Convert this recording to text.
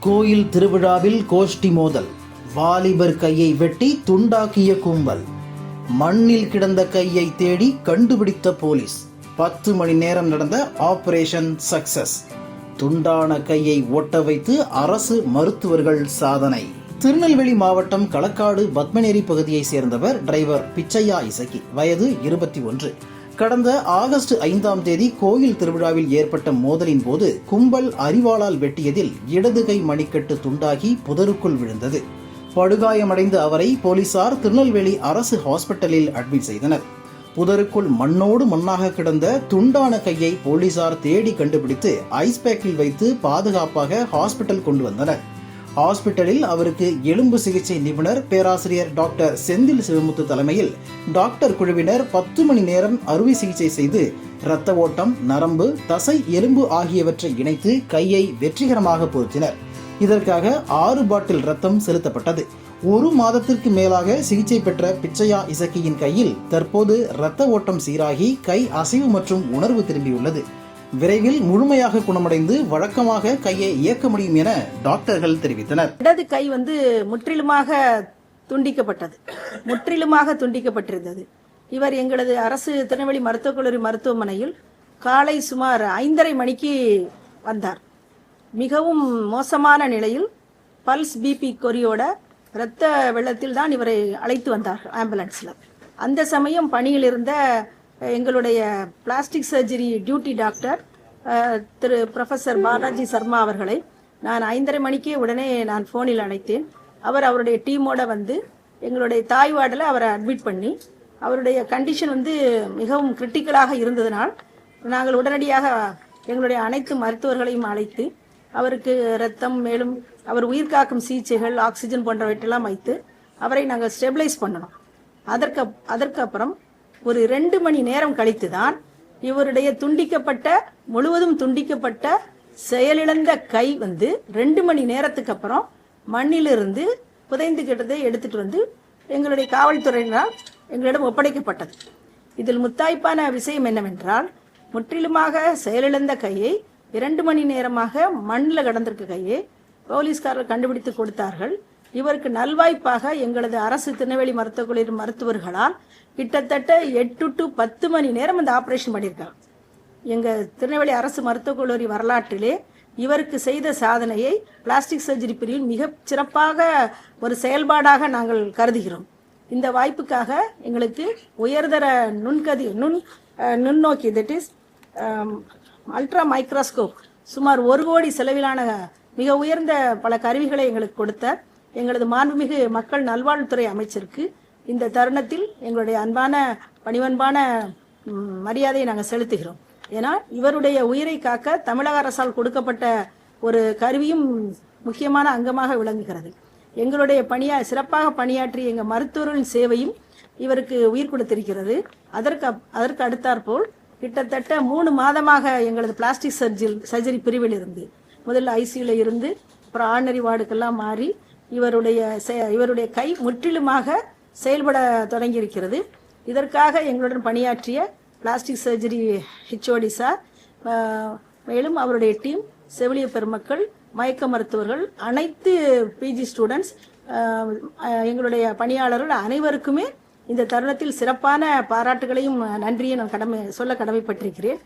கோயில் திருவிழாவில் கோஷ்டி மோதல். வாலிபர் கையை வெட்டி துண்டாக்கிய கும்பல். மண்ணில் கிடந்த கையை தேடி கண்டுபிடித்த போலீஸ். பத்து மணி நேரம் நடந்த ஆபரேஷன் சக்சஸ். துண்டான கையை ஒட்ட வைத்து அரசு மருத்துவர்கள் சாதனை. திருநெல்வேலி மாவட்டம் களக்காடு பத்மநேரி பகுதியைச் சேர்ந்தவர் டிரைவர் பிச்சையா இசக்கி. வயது இருபத்தி ஒன்று. கடந்த ஆகஸ்ட் ஐந்தாம் தேதி கோயில் திருவிழாவில் ஏற்பட்ட மோதலின் போது கும்பல் அரிவாளால் வெட்டியதில் இடதுகை மணிக்கட்டு துண்டாகி புதருக்குள் விழுந்தது. படுகாயமடைந்த அவரை போலீசார் திருநெல்வேலி அரசு ஹாஸ்பிட்டலில் அட்மிட் செய்தனர். புதருக்குள் மண்ணோடு மண்ணாக கிடந்த துண்டான கையை போலீசார் தேடி கண்டுபிடித்து ஐஸ் பேக்கில் வைத்து பாதுகாப்பாக ஹாஸ்பிட்டல் கொண்டு வந்தனர். ஹாஸ்பிட்டலில் அவருக்கு எலும்பு சிகிச்சை நிபுணர் பேராசிரியர் டாக்டர் செந்தில் சிவமுத்து தலைமையில் டாக்டர் குழுவினர் பத்து மணி நேரம் அறுவை சிகிச்சை செய்து இரத்த ஓட்டம் நரம்பு தசை எலும்பு ஆகியவற்றை இணைத்து கையை வெற்றிகரமாக பொருத்தினர். இதற்காக ஆறு பாட்டில் ரத்தம் செலுத்தப்பட்டது. ஒரு மாதத்திற்கு மேலாக சிகிச்சை பெற்ற பிச்சையா இசக்கியின் கையில் தற்போது இரத்த ஓட்டம் சீராகி கை அசைவு மற்றும் உணர்வு திரும்பியுள்ளது. விரைவில் முழுமையாக குணமடைந்து வழக்கமாக கையை இயக்க முடியும் என டாக்டர்கள் தெரிவித்தனர். இடது கை வந்து முற்றிலுமாக துண்டிக்கப்பட்டது. முற்றிலுமாக துண்டிக்கப்பட்டிருந்தது. இவர் எங்களது அரசு திருநெல்வேலி மருத்துவக் கல்லூரி மருத்துவமனையில் காலை சுமார் ஐந்தரை மணிக்கு வந்தார். மிகவும் மோசமான நிலையில் பல்ஸ் பிபி கொரியோட இரத்த வெள்ளத்தில் தான் இவரை அழைத்து வந்தார் ஆம்புலன்ஸில். அந்த சமயம் பணியில் இருந்த எங்களுடைய plastic surgery duty doctor Thiru professor Balaji Sharma அவர்களை நான் ஐந்தரை மணிக்கே உடனே நான் ஃபோனில் அழைத்தேன். அவர் அவருடைய டீமோட வந்து எங்களுடைய தாய் வார்டில் அவரை அட்மிட் பண்ணி அவருடைய கண்டிஷன் வந்து மிகவும் கிரிட்டிக்கலாக இருந்ததனால் நாங்கள் உடனடியாக எங்களுடைய அனைத்து மருத்துவர்களையும் அழைத்து அவருக்கு ரத்தம் மேலும் அவர் உயிர் காக்கும் சிகிச்சைகள் ஆக்சிஜன் போன்றவற்றெல்லாம் வைத்து அவரை நாங்கள் ஸ்டெபிலைஸ் பண்ணணும். அதற்கு அதற்கப்புறம் ஒரு ரெண்டு மணி நேரம் கழித்து தான் இவருடைய துண்டிக்கப்பட்ட முழுவதும் துண்டிக்கப்பட்ட செயலிழந்த கை வந்து ரெண்டு மணி நேரத்துக்கு அப்புறம் மண்ணிலிருந்து புதைந்து கிட்டதை எடுத்துட்டு வந்து எங்களுடைய காவல்துறையினரால் எங்களிடம் ஒப்படைக்கப்பட்டது. இதில் முத்தாய்ப்பான விஷயம் என்னவென்றால் முற்றிலுமாக செயலிழந்த கையை இரண்டு மணி நேரமாக மண்ணில் கடந்திருக்க கையை போலீஸ்காரர் கண்டுபிடித்து கொடுத்தார்கள். இவருக்கு நல்வாய்ப்பாக எங்களது அரசு திருநெல்வேலி மருத்துவக் கல்லூரி மருத்துவர்களால் கிட்டத்தட்ட எட்டு டு பத்து மணி நேரம் அந்த ஆப்ரேஷன் பண்ணியிருக்காங்க. எங்கள் திருநெல்வேலி அரசு மருத்துவக் கல்லூரி வரலாற்றிலே இவருக்கு செய்த சாதனையை பிளாஸ்டிக் சர்ஜரி பிரிவில் மிக சிறப்பாக ஒரு செயல்பாடாக நாங்கள் கருதுகிறோம். இந்த வாய்ப்புக்காக எங்களுக்கு உயர்தர நுண்கதி நுண் நுண்ணோக்கி தட் இஸ் அல்ட்ரா மைக்ரோஸ்கோப் சுமார் ஒரு கோடி செலவிலான மிக உயர்ந்த பல கருவிகளை எங்களுக்கு கொடுத்த எங்களது மாண்புமிகு மக்கள் நல்வாழ்வுத்துறை அமைச்சருக்கு இந்த தருணத்தில் எங்களுடைய அன்பான பணிவன்பான மரியாதையை நாங்கள் செலுத்துகிறோம். ஏன்னா இவருடைய உயிரை காக்க தமிழக அரசால் கொடுக்கப்பட்ட ஒரு கருவியும் முக்கியமான அங்கமாக விளங்குகிறது. எங்களுடைய பணியா சிறப்பாக பணியாற்றிய எங்கள் மருத்துவர்களின் சேவையும் இவருக்கு உயிர் கொடுத்திருக்கிறது. அதற்கு அதற்கு அடுத்தாற்போல் கிட்டத்தட்ட மூணு மாதமாக எங்களது பிளாஸ்டிக் சர்ஜரி சர்ஜரி பிரிவில் இருந்து முதல்ல ஐசியில் இருந்து அப்புறம் ஆர்டினரி வார்டுக்கெல்லாம் மாறி இவருடைய செ- இவருடைய கை முற்றிலுமாக செயல்பட தொடங்கியிருக்கிறது. இதற்காக எங்களுடன் பணியாற்றிய பிளாஸ்டிக் சர்ஜரி ஹெச்ஓடி சார் மேலும் அவருடைய டீம் செவிலிய பெருமக்கள் மயக்க மருத்துவர்கள் அனைத்து பிஜி ஸ்டூடெண்ட்ஸ் எங்களுடைய பணியாளர்கள் அனைவருக்குமே இந்த தருணத்தில் சிறப்பான பாராட்டுகளையும் நன்றியை நான் கடமை சொல்ல கடமைப்பட்டிருக்கிறேன்.